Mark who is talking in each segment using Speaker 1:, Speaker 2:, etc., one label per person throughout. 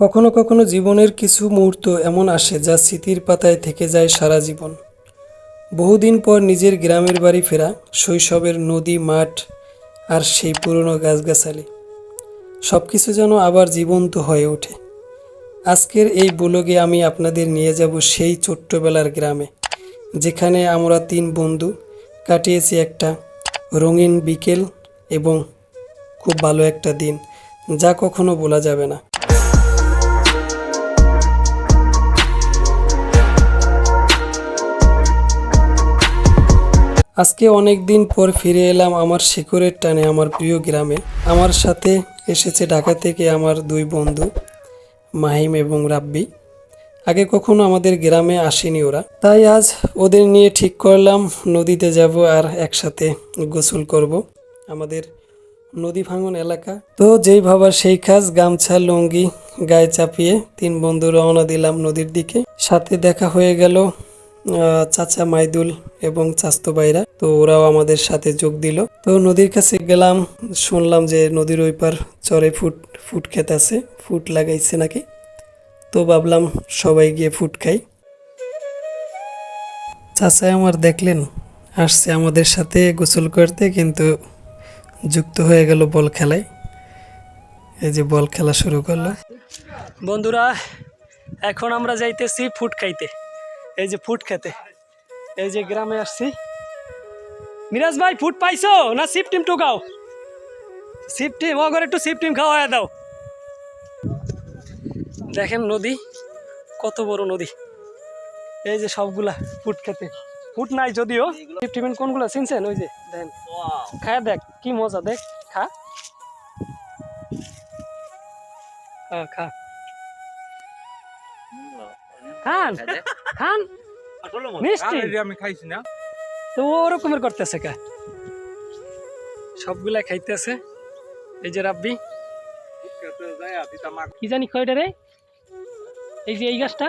Speaker 1: কখনো কখনো জীবনের কিছু মুহূর্ত এমন আসে যা স্মৃতির পাতায় থেকে যায় সারা জীবন। বহুদিন পর নিজের গ্রামের বাড়ি ফেরা, শৈশবের নদী, মাঠ আর সেই পুরনো গাছগাছালি। সব কিছু যেন আবার জীবন্ত হয়ে ওঠে। আজকের এই ব্লগে আমি আপনাদের নিয়ে যাব সেই ছোট্টবেলার গ্রামে, যেখানে আমরা তিন বন্ধু কাটিয়েছি একটা রঙিন বিকেল এবং খুব ভালো একটা দিন, যা কখনো বলা যাবে না। আজকে অনেক দিন পর ফিরে এলাম আমার শিকড়ের টানে আমার প্রিয় গ্রামে। আমার সাথে এসেছে ঢাকা থেকে আমার দুই বন্ধু, মাহিম এবং রাব্বি। আগে কখনো আমাদের গ্রামে আসেনি ওরা। তাই আজ ওদের নিয়ে ঠিক করলাম, নদীতে যাব আর একসাথে গোসল করব। আমাদের নদী ভাঙন এলাকা। তো যেই ভাবার সেই কাজ, গামছা, লুঙ্গি গায়ে চাপিয়ে তিন বন্ধু রওনা দিলাম নদীর দিকে। সাথে দেখা হয়ে গেল চাচা মাইদুল এবং চাস্তো ভাইরা, তো ওরাও আমাদের সাথে যোগ দিল। তো নদীর কাছে গেলাম, শুনলাম যে নদীর ওই পার চরে ফুট ফুট খেত আছে, ফুট লাগাইছে নাকি? তো ভাবলাম সবাই গিয়ে ফুট খাই। চাচা আমার দেখলেন, আসছে আমাদের সাথে গোসল করতে, কিন্তু যুক্ত হয়ে গেল বল খেলায়। এই যে বল খেলা শুরু করল। বন্ধুরা, এখন আমরা যাইতেছি ফুট খাইতে। এই যে ফুট খেতে। এই যে গ্রামে আসছি। মিরাজ ভাই, ফুট পাইছো না সিপ টিম টুকাও? সিপ টিম, ও করে একটু সিপ টিম খাওয়া দাও। দেখেন নদী, কত বড় নদী। এই যে সবগুলা ফুট খেতে। ফুট নাই যদিও। সিপ টিমেন কোনগুলা চিনছেন? ওই যে দেখেন খায় দেখ, কি মজা দেখ, খা। খা। খান। খান। মিষ্টি।
Speaker 2: আমি খাইছি না।
Speaker 1: তো ওরকমের করতেছে কা? সবগুলা খাইতেছে। এই যে রাব্বি। কি জানি কয়টা রে? এই যে এই গাছটা।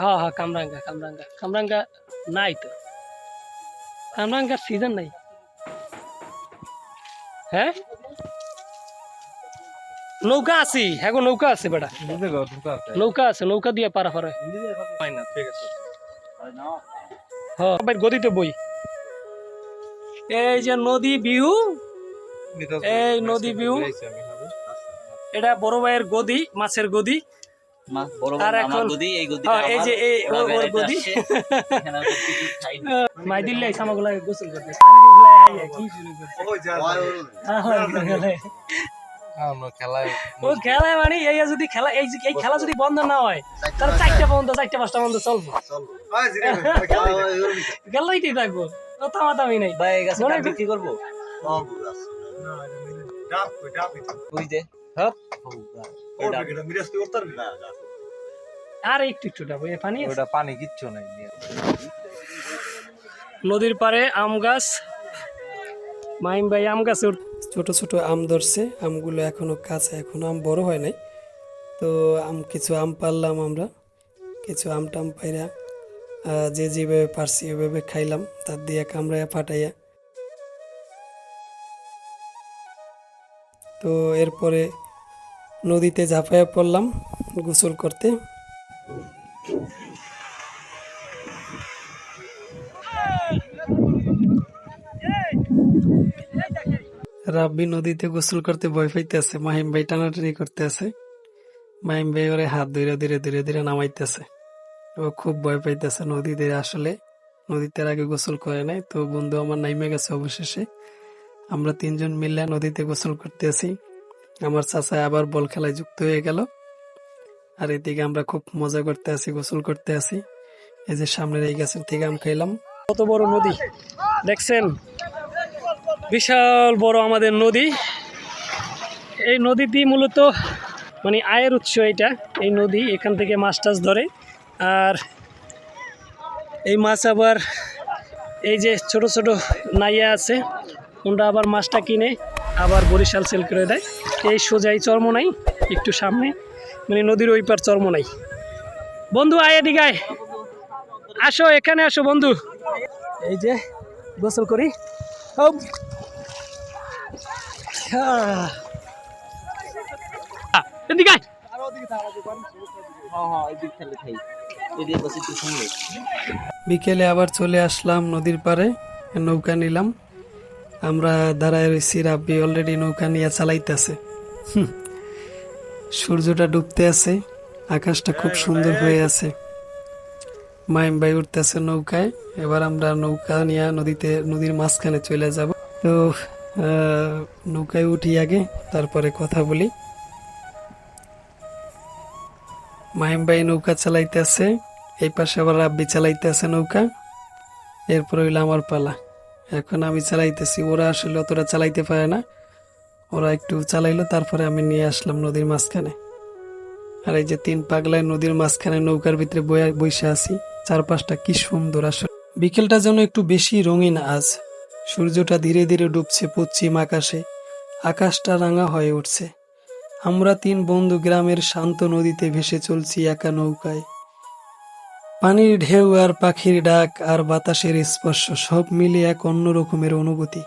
Speaker 1: হ্যাঁ হ্যাঁ কামরাঙ্গা কামরাঙ্গা। কামরাঙ্গা নাই তো। কামরাঙ্গার সিজন নাই। হ্যাঁ? নৌকা আছি হ্যাঁ নৌকা আছে বেটা। নৌকা আছে। নৌকা দিয়ে পারা পারা হ্যাঁ গদিতে বই। এই যে নদী বিহু এই নদী বিহু। এটা বড় ভাইয়ের গদি মাছের গদি।
Speaker 3: মা বড়
Speaker 1: আর এখন-
Speaker 3: গদি এই গদি
Speaker 1: হ্যাঁ, এই যে
Speaker 3: ওর-
Speaker 1: ওর গদি।
Speaker 3: আসছে। এখানে তো কিছু খাই। না।
Speaker 1: মাই দিল্লাই সামাগুলা গোসল করতে। হ্যাঁ, হ্যাঁ, ও খেলায় মানে এই যদি খেলা এই যে- এই খেলা যদি বন্ধ না হয় তাহলে চারটা বন্ধ চারটা পাঁচটা বন্ধ চলবো। গেলাইতেই থাকব। ও থামাতামি নাই। মনে
Speaker 3: বিক্রি করব? ওই যে হপ
Speaker 1: আর একটু একটু ডাবো এ পানি
Speaker 2: ওটা পানি কিচ্ছু নাই
Speaker 1: নদীর পাড়ে আম গাছ। মাইম ভাই আম গাছে ছোট ছোট আম ধরছে। আমগুলো এখনও কাঁচা এখনও আম বড় হয় নাই। তো আম, কিছু আম পারলাম আমরা। কিছু আম টাম পাইরা যে যেভাবে পারছি ওইভাবে খাইলাম, তার দিয়ে কামড়াইয়া ফাটাইয়া। তো এরপরে নদীতে ঝাঁপাইয়া পড়লাম গোসল করতে। রাব্বি নদীতে গোসল করতে ভয় পাইতেছে, মাহিম ভাই টানাটানি করতে আছে মাহিম ভাই ওরে হাত ধীরে ধীরে ধীরে ধীরে নামাইতেছে। ও খুব ভয় পাইতেছে নদীতে, আসলে নদীতে আগে গোসল করে নাই, তো বন্ধু আমার নাইমে গেছে অবশেষে। আমরা তিনজন মিলে নদীতে গোসল করতে আছি আমার চাচা আবার বল খেলায় যুক্ত হয়ে গেল। আর এদিকে আমরা খুব মজা করতে আছি, গোসল করতে আছি। এই যে সামনের এই গাছের থেকে আম খাইলাম। কত বড় নদী, দেখছেন? বিশাল বড় আমাদের নদী। এই নদীটি মূলত মানে আয়ের উৎস এটা, এই নদী এখান থেকে মাছ টাছ ধরে। আর এই মাছ আবার এই যে ছোট ছোট নাইয়া আছে ওনরা আবার মাছটা কিনে আবার বরিশাল সেল করে দেয়। এই সোজাই চর্ম নাই, একটু সামনে মানে নদীর ওই পার চর্ম নাই। বন্ধু, আয় এদিকে আয়। আসো, এখানে আসো বন্ধু। এই যে গোসল করি। আহ।
Speaker 4: এদিকে আয়।
Speaker 3: হ্যাঁ হ্যাঁ এদিক থেকে খাই এদিকে বসে তুই শুনলে
Speaker 1: বিকেলে আবার চলে আসলাম নদীর পাড়ে নৌকা নিলাম আমরা দাঁড়ায় রয়েছি রাব্বি অলরেডি নৌকা নিয়ে চালাইতেছে হুম। সূর্যটা ডুবতে আছে আকাশটা খুব সুন্দর হয়ে আছে মাইম ভাই উঠতেছে নৌকায় এবার আমরা নৌকা নিয়ে নদীতে নদীর মাঝখানে চলে যাব তো নৌকায় উঠি আগে, তারপরে কথা বলি। মাহিম ভাই নৌকা চালাইতেছে এই পাশে আবার রাব্বি চালাইতেছে নৌকা। এরপর হইল আমার পালা। এখন আমি চালাইতেছি, ওরা আসলে অতটা চালাইতে পারে না। ওরা একটু চালাইলো, তারপরে আমি নিয়ে আসলাম নদীর মাঝখানে। আর এই যে তিন পাগলায় নদীর মাঝখানে নৌকার ভিতরে বয়া- বইসা আছি, চারপাশটা কি সুন্দর আসলে। বিকেলটা যেন একটু বেশি রঙিন আজ। সূর্যটা ধীরে ধীরে ডুবছে পশ্চিম আকাশে। আকাশটা রাঙা হয়ে উঠছে। আমরা তিন বন্ধু গ্রামের শান্ত নদীতে ভেসে চলছি একা নৌকায়। পানির ঢেউ আর পাখির ডাক আর বাতাসের স্পর্শ সব মিলে এক অন্য রকমের অনুভূতি।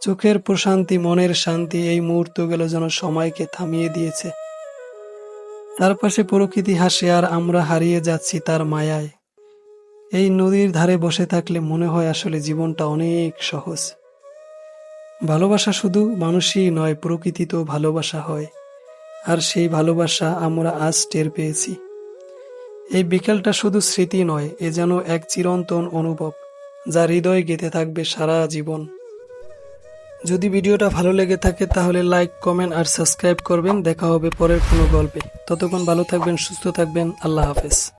Speaker 1: চোখের প্রশান্তি, মনের শান্তি এই মুহূর্তগুলো যেন সময়কে থামিয়ে দিয়েছে। তার পাশে প্রকৃতি হাসে আর আমরা হারিয়ে যাচ্ছি তার মায়ায়। এই নদীর ধারে বসে থাকলে মনে হয় আসলে জীবনটা অনেক সহজ। ভালোবাসা শুধু মানুষই নয় প্রকৃতিতেও ভালোবাসা হয়। আর সেই ভালোবাসা আমরা আজ টের পেয়েছি। এই বিকেলটা শুধু স্মৃতি নয়, এ যেন এক চিরন্তন অনুভব, যা হৃদয়ে গেঁথে থাকবে সারা জীবন। যদি ভিডিওটা ভালো লেগে থাকে, তাহলে লাইক, কমেন্ট আর সাবস্ক্রাইব করবেন। দেখা হবে পরের কোনো গল্পে। ততক্ষণ ভালো থাকবেন, সুস্থ থাকবেন। আল্লাহ হাফেজ।